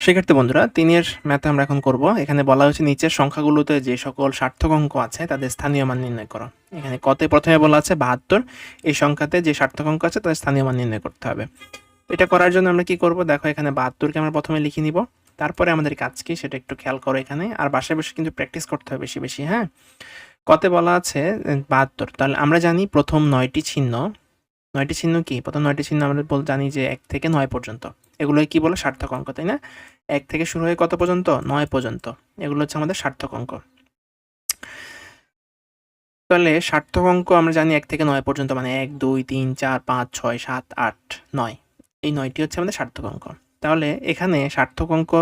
শিক্ষার্থী বন্ধুরা, তিনের ম্যাথে আমরা এখন করব। এখানে বলা হয়েছে নিচের সংখ্যাগুলোতে যে সকল সার্থক অঙ্ক আছে, তাদের স্থানীয় মান নির্ণয় করো। এখানে কতে প্রথমে বলা আছে বাহাত্তর, এই সংখ্যাতে যে সার্থক অঙ্ক আছে, তাদের স্থানীয় মান নির্ণয় করতে হবে। এটা করার জন্য আমরা কি করব? দেখো, এখানে বাহাত্তরকে আমরা প্রথমে লিখে নিব। তারপরে আমাদের কাজ কি, সেটা একটু খেয়াল করো এখানে। আর বাসায় বসে কিন্তু প্র্যাকটিস করতে হবে বেশি বেশি হ্যাঁ? কতে বলা আছে বাহাত্তর। তাহলে আমরা জানি প্রথম নয়টি চিহ্ন। নয়টি চিহ্ন কি? প্রথম নয়টি চিহ্ন আমরা জানি যে এক থেকে নয় পর্যন্ত। এগুলোই কি বলে? সার্থক অঙ্ক, তাই না? এক থেকে শুরু হয়ে কত পর্যন্ত? নয় পর্যন্ত। এগুলো হচ্ছে আমাদের সার্থক অঙ্ক। তাহলে সার্থক অঙ্ক আমরা জানি এক থেকে নয় পর্যন্ত মানে এক, দুই, তিন, চার, পাঁচ, ছয়, সাত, আট, নয়। এই নয়টি হচ্ছে আমাদের সার্থক অঙ্ক। তাহলে এখানে সার্থক অঙ্ক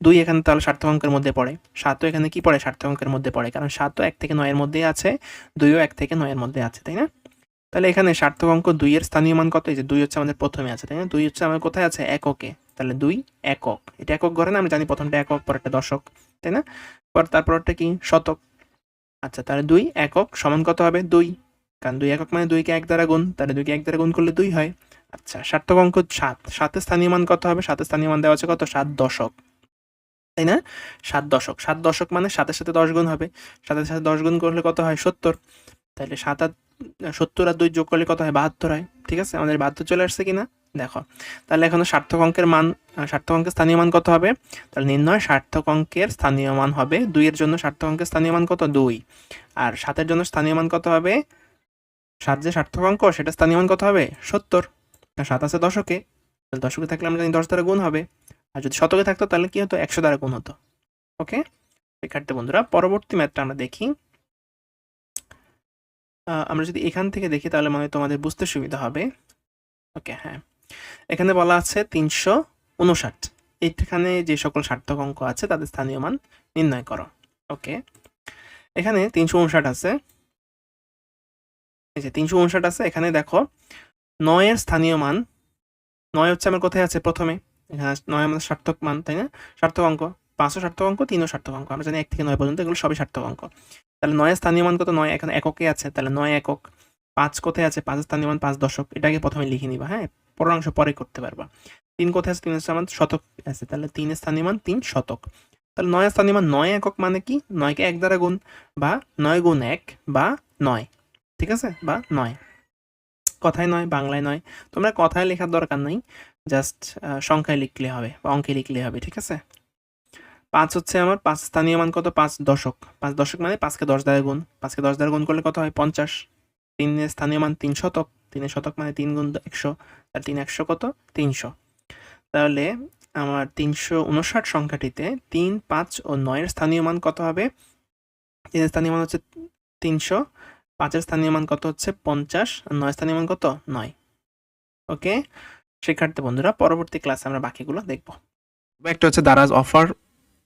দুই এখানে তাহলে সার্থক অঙ্কের মধ্যে পড়ে। সাতও এখানে কি পড়ে? সার্থক অঙ্কের মধ্যে পড়ে। কারণ সাতও এক থেকে নয়ের মধ্যেই আছে, দুইও এক থেকে নয়ের মধ্যে আছে, তাই না? তাহলে এখানে সার্থক অঙ্ক দুইয়ের স্থানীয় মান কত? এই যে দুই হচ্ছে আমাদের প্রথমে আছে, তাই না? দুই হচ্ছে আমাদের কোথায় আছে? এককে। তাহলে দুই একক। এটা একক ঘরে না? আমরা জানি প্রথমটা একক, পরেরটা দশক, তাই না? পর তারপরটা কি? শতক। আচ্ছা তাহলে দুই একক সমান কত হবে? দুই। কারণ দুই একক মানে দুইকে এক দ্বারা গুণ, তাহলে দুইকে এক দ্বারা গুণ করলে দুই হয়। আচ্ছা সার্থক অঙ্ক সাত। সাতের স্থানীয় মান কত হবে? সাতের স্থানীয় মান দেওয়া আছে কত? সাত দশক। তাই না? সাত দশক। সাত দশক মানে সাতের সাথে দশ গুণ হবে। সাতের সাথে দশ গুণ করলে কত হয়? সত্তর। তাহলে সাত আর সত্তর আর দুই যোগ করলে কত হয়? বাহাত্তর হয়। ঠিক আছে? আমাদের বাহাত্তর চলে আসছে কিনা? দেখো। তাহলে এখনও সার্থক অঙ্কের মান সার্থক অঙ্কের স্থানীয় মান কত হবে? তাহলে নির্ণয় সার্থক অঙ্কের স্থানীয় মান হবে দুইয়ের জন্য সার্থক অঙ্কের স্থানীয় মান কত? দুই। আর সাতের জন্য স্থানীয় মান কত হবে? সাত যে সার্থক অঙ্ক সেটা স্থানীয় মান কত হবে? সত্তর। সাত আছে দশকে। তাহলে দশকে থাকলে আমরা জানি দশ দ্বারা গুণ হবে। আর যদি শতকে থাকতো, তাহলে কি হতো? একশো দ্বারা গুণ হতো। ওকে? শিক্ষার্থী বন্ধুরা, পরবর্তী ম্যাথটা আমরা দেখি। আমরা যদি এখান থেকে দেখি তাহলে মনে হয় তোমাদের বুঝতে সুবিধা হবে। ওকে হ্যাঁ। এখানে বলা আছে তিনশো উনষাট। এইখানে যে সকল সার্থক অঙ্ক আছে তাদের স্থানীয় মান নির্ণয় করো। ওকে। এখানে তিনশো উনষাট আছে। এই যে তিনশো উনষাট আছে, এখানে দেখো নয়ের স্থানীয় মান। নয় হচ্ছে আমার কোথায় আছে? প্রথমে। এখানে নয় আমাদের সার্থক মান, তাই না? সার্থক অঙ্ক। পাঁচশো সার্থক অঙ্ক তিনও সার্থক অঙ্ক আমরা জানি এক থেকে নয় পর্যন্ত এগুলো সবই সার্থক অঙ্ক তাহলে নয়ের স্থানীয় মান কত? নয় এখানে এককে আছে, তাহলে নয় একক। পাঁচ কোথায় আছে? পাঁচ স্থানীয় মান পাঁচ দশক। এটাকে প্রথমে লিখে নিবা হ্যাঁ? পরের অংশ পরে করতে পারবা। তিন কোথায় আছে? স্থানীয় মান শতক আছে, তাহলে তিন স্থানীয় মান তিন শতক। তাহলে নয় স্থানীয় মান নয় একক মানে কি? নয়কে এক দ্বারা গুণ বা নয় গুণ এক বা নয়, ঠিক আছে? বা নয়। কথায় নয়, বাংলায় নয়। তোমরা কথায় লেখার দরকার নাই, জাস্ট সংখ্যায় লিখলে হবে বা অঙ্কে লিখলে হবে, ঠিক আছে? পাঁচ হচ্ছে আমার, পাঁচ স্থানীয় মান কত? পাঁচ দশক। পাঁচ দশক মানে পাঁচকে দশ দ্বারা গুণ। পাঁচকে দশ দ্বারা গুণ করলে কত হয়? পঞ্চাশ। তিনের স্থানীয় মান তিন শতক। তিনের শতক মানে তিন গুণ একশো। আর তিন একশো কত? তিনশো। তাহলে আমার তিনশো উনষাট সংখ্যাটিতে তিন, পাঁচ ও নয়ের স্থানীয় মান কত হবে? তিনের স্থানীয় মান হচ্ছে তিনশো। পাঁচের স্থানীয় মান কত হচ্ছে? পঞ্চাশ। আর নয় স্থানীয় মান কত? নয়। ওকে? শিক্ষার্থী বন্ধুরা, পরবর্তী ক্লাসে আমরা বাকিগুলো দেখব। একটা হচ্ছে Daraz offer